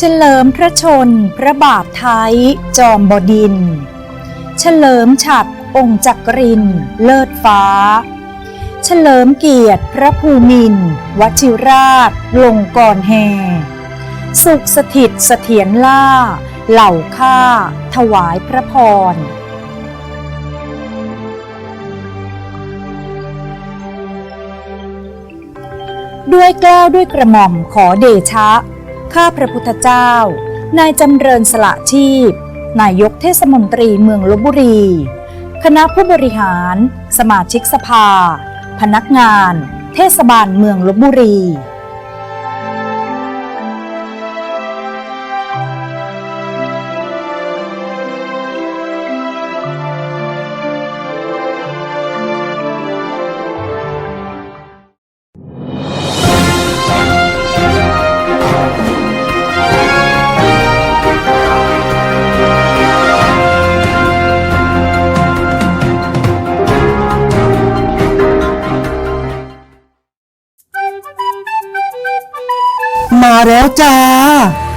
เฉลิมพระชนพระบาทไทย จอมบดิน เฉลิมฉัดองค์จักริน เลิศฟ้า เฉลิมเกียรติพระภูมินวชิราช ลงกรแห่สุขสถิตเสถียรล่า เหล่าข้า ถวายพระพรด้วยกล้าวด้วยกระหม่อมขอเดชะ ข้าพระพุทธเจ้า นายจำเริญสละชีพ นายกเทศมนตรีเมืองลบบุรี คณะผู้บริหาร สมาชิกสภา พนักงาน เทศบาลเมืองลบบุรี มาแล้วจ้า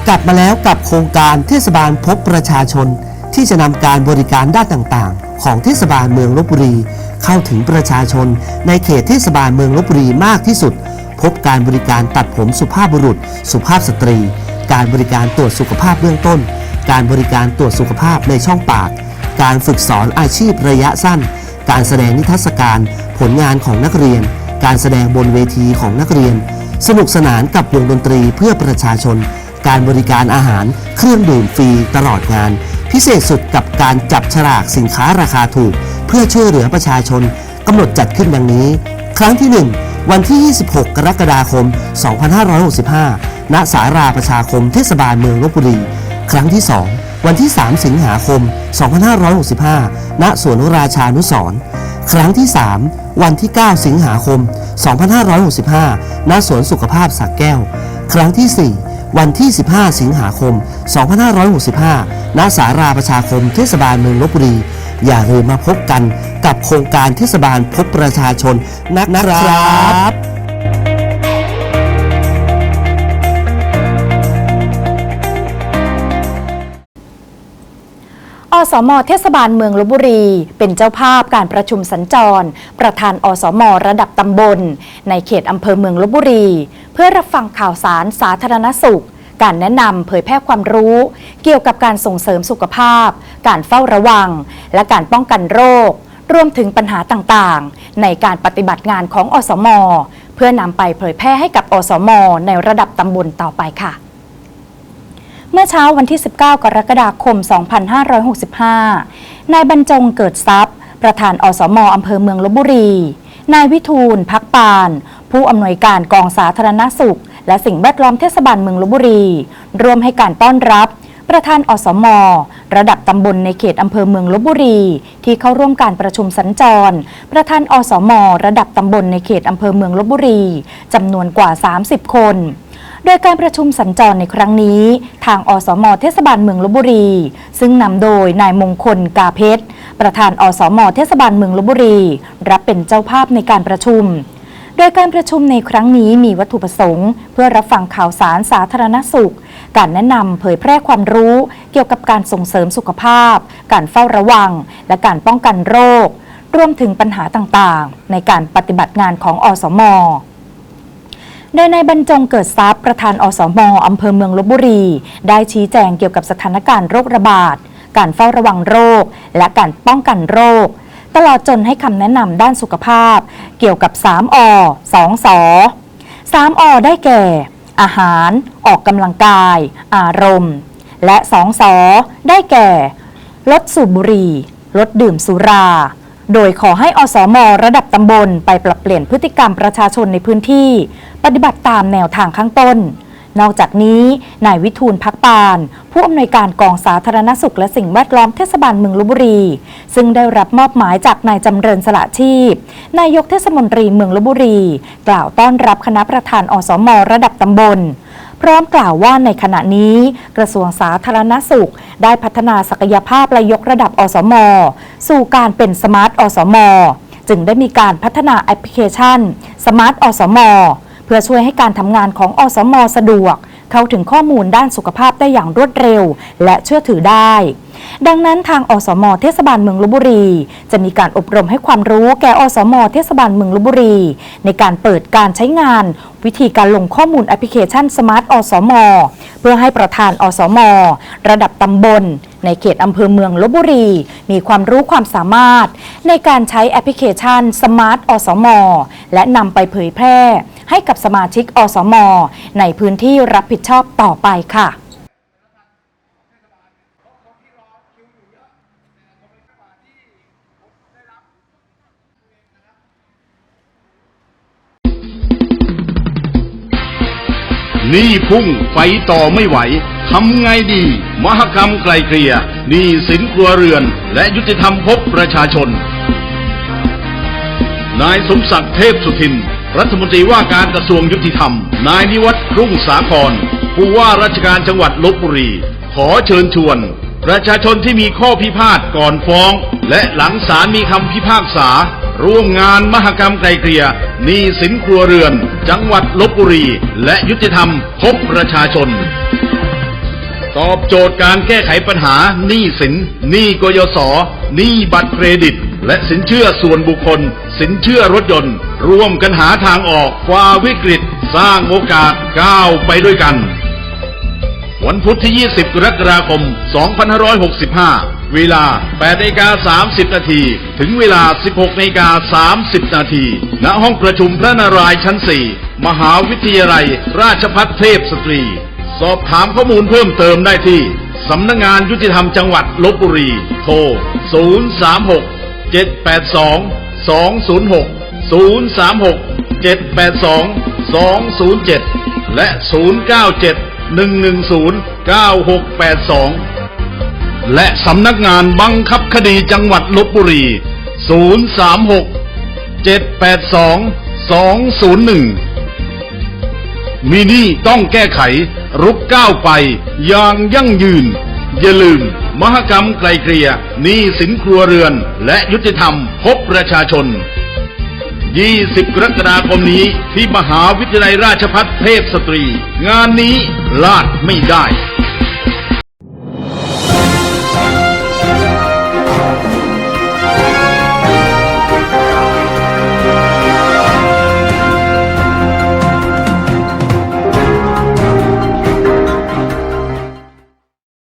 กลับมาแล้วกับโครงการเทศบาลพบประชาชน ที่จะนำการบริการด้านต่างๆ ของเทศบาลเมืองลบบุรี เข้าถึงประชาชน ในเขตเทศบาลเมืองลบบุรีมากที่สุด พบการบริการตัดผมสุภาพบุรุษ สุภาพสตรี การบริการตรวจสุขภาพเบื้องต้น การบริการตรวจสุขภาพในช่องปาก การฝึกสอนอาชีพระยะสั้น การแสดงนิทรรศการ ผลงานของนักเรียน การแสดงบนเวทีของนักเรียน สนุกสนานกับวงดนตรีเพื่อประชาชน การบริการอาหารเครื่องดื่มฟรีตลอดงาน พิเศษสุดกับการจับฉลากสินค้าราคาถูก เพื่อช่วยเหลือประชาชนกำหนดจัดขึ้นดังนี้ ครั้งที่ 1 วันที่ 26 กรกฎาคม 2565 ณสาราประชาคมเทศบาลเมืองลบบุรี ครั้งที่ 2 วันที่ 3 สิงหาคม 2565 ณสวนราชานุสร์ ครั้งที่ 3 วันที่ 9 สิงหาคม 2565 ณ สวนสุขภาพสักแก้ว ครั้งที่ 4 วันที่ 15 สิงหาคม 2565 ณ สาราประชาคมเทศบาลเมืองลบบุรี อย่าลืมมาพบกันกับโครงการเทศบาลพบประชาชนนักนะครับ สมเทศบาลเมืองลบบุรี เป็นเจ้าภาพการประชุมสัญจร ประธานอสมระดับตำบล ในเขตอำเภอเมืองลบบุรี เพื่อรับฟังข่าวสารสาธารณสุข การแนะนำเผยแพร่ความรู้ เกี่ยวกับการส่งเสริมสุขภาพ การเฝ้าระวัง และการป้องกันโรค รวมถึงปัญหาต่างๆ ในการปฏิบัติงานของอสม เพื่อนำไปเผยแพร่ให้กับอสม ในระดับตำบลต่อไปค่ะ เมื่อเช้าวันที่ 19 กรกฎาคม 2565 นายบรรจงเกิดทรัพย์ ประธานอสมอำเภอเมืองลบบุรี นายวิทูลพักปาน ผู้อำนวยการกองสาธารณสุข และสิ่งแวดล้อมเทศบาลเมืองลบบุรี ร่วมให้การต้อนรับ ประธานอสม ระดับตำบลในเขตอำเภอเมืองลบบุรี ที่เข้าร่วมการประชุมสัญจร ประธานอสม ระดับตำบลในเขตอำเภอเมืองลบบุรีจำนวนกว่า 30 คน โดยการประชุมสัญจรในครั้งนี้ ทางอสมเทศบาลเมืองลบบุรี ซึ่งนำโดยนายมงคลกาเพชร ประธานอสมเทศบาลเมืองลบบุรี รับเป็นเจ้าภาพในการประชุม โดยการประชุมในครั้งนี้มีวัตถุประสงค์ เพื่อรับฟังข่าวสารสาธารณสุข การแนะนำเผยแพร่ความรู้เกี่ยวกับการส่งเสริมสุขภาพ การเฝ้าระวัง และการป้องกันโรครวมถึงปัญหาต่างๆ ในการปฏิบัติงานของอสม โดยนายบรรจงเกิดทรัพย์ประธานอสมอำเภอเมืองลบบุรี ได้ชี้แจงเกี่ยวกับสถานการณ์โรคระบาด การเฝ้าระวังโรค และการป้องกันโรค ตลอดจนให้คำแนะนำด้านสุขภาพ เกี่ยวกับ 3 อ 2ส3อ ได้แก่ อาหาร ออกกำลังกาย อารมณ์ และ 2สได้แก่ ลดสูบบุหรี่ ลดดื่มสุราโดยขอให้อสมระดับตำบลไปปรับเปลี่ยนพฤติกรรมประชาชนในพื้นที่ ปฏิบัติตามแนวทางข้างต้น นอกจากนี้นายวิทูลพักปาน ผู้อำนวยการกองสาธารณสุขและสิ่งแวดล้อมเทศบาลเมืองลบบุรี ซึ่งได้รับมอบหมายจากนายจำเริญสละชีพ นายกเทศมนตรีเมืองลบบุรี กล่าวต้อนรับคณะประธานอสมระดับตำบลพร้อมกล่าวว่าในขณะนี้กระทรวงสาธารณสุข ได้พัฒนาศักยภาพและยกระดับอสม สู่การเป็นสมาร์ทอสม จึงได้มีการพัฒนาแอปพลิเคชันสมาร์ทอสม พื่อช่วยให้การทำงานของอสมสะดวก เข้าถึงข้อมูลด้านสุขภาพได้อย่างรวดเร็ว และเชื่อถือได้ ดังนั้นทางอสม เทศบาลเมืองลบบุรี จะมีการอบรมให้ความรู้แก่อสม เทศบาลเมืองลบบุรี ในการเปิดการใช้งาน วิธีการลงข้อมูลแอปพลิเคชันสมาร์ทอสม เพื่อให้ประธานอสม ระดับตำบล ในเขตอำเภอเมืองลบบุรี มีความรู้ความสามารถ ในการใช้แอปพลิเคชันสมาร์ทอสม และนำไปเผยแพร่ ให้กับสมาชิกอสม ในพื้นที่รับผิดชอบต่อไปค่ะหนี่พุ่งไปต่อไม่ไหว ทำไงดี มหกรรมไกลเกลี่ยหนี้สินครัวเรือน และยุติธรรมพบประชาชน นายสมศักดิ์เทพสุทิน รัฐมนตรีว่าการกระทรวงยุติธรรม นายนิวัตรรุ่งสาคร ผู้ว่าราชการจังหวัดลบบุรี ขอเชิญชวน ประชาชนที่มีข้อพิพาทก่อนฟ้อง และหลังศาลมีคำพิพากษา ร่วมงานมหกรรมไกลเกลี่ยหนี้สินครัวเรือน จังหวัดลบบุรี และยุติธรรมพบประชาชน ตอบโจทย์การแก้ไขปัญหาหนี้สินหนี้กยศหนี้บัตรเครดิต และสินเชื่อส่วนบุคคล สินเชื่อรถยนต์ ร่วมกันหาทางออกฝ่าวิกฤต สร้างโอกาสก้าวไปด้วยกัน วันพุธที่ 20 กรกฎาคม 2565 เวลา8นาฬิกา30 นาทีถึงเวลา 16นาฬิกา30 นาทีณห้องประชุมพระนารายณ์ชั้น 4 มหาวิทยาลัย ราชภัฏเทพสตรี สอบถามข้อมูลเพิ่มเติมได้ที่ สำนักงงานยุติธรรมจังหวัดลบบุรี โทร 036 782 206 036 782 207 และ 097 110 9682 และสำนักงานบังคับคดีจังหวัดลบบุรี 036 782 201 มีนี่ต้องแก้ไข รุกก้าวไป อย่างยั่งยืน อย่าลืม มหกรรมไกลเกลี่ยหนี้สินครัวเรือน และยุติธรรมพบประชาชน 20 กรกฎาคมนี้ที่มหาวิทยาลัยราชพัฒเทพสตรี งานนี้ลาดไม่ได้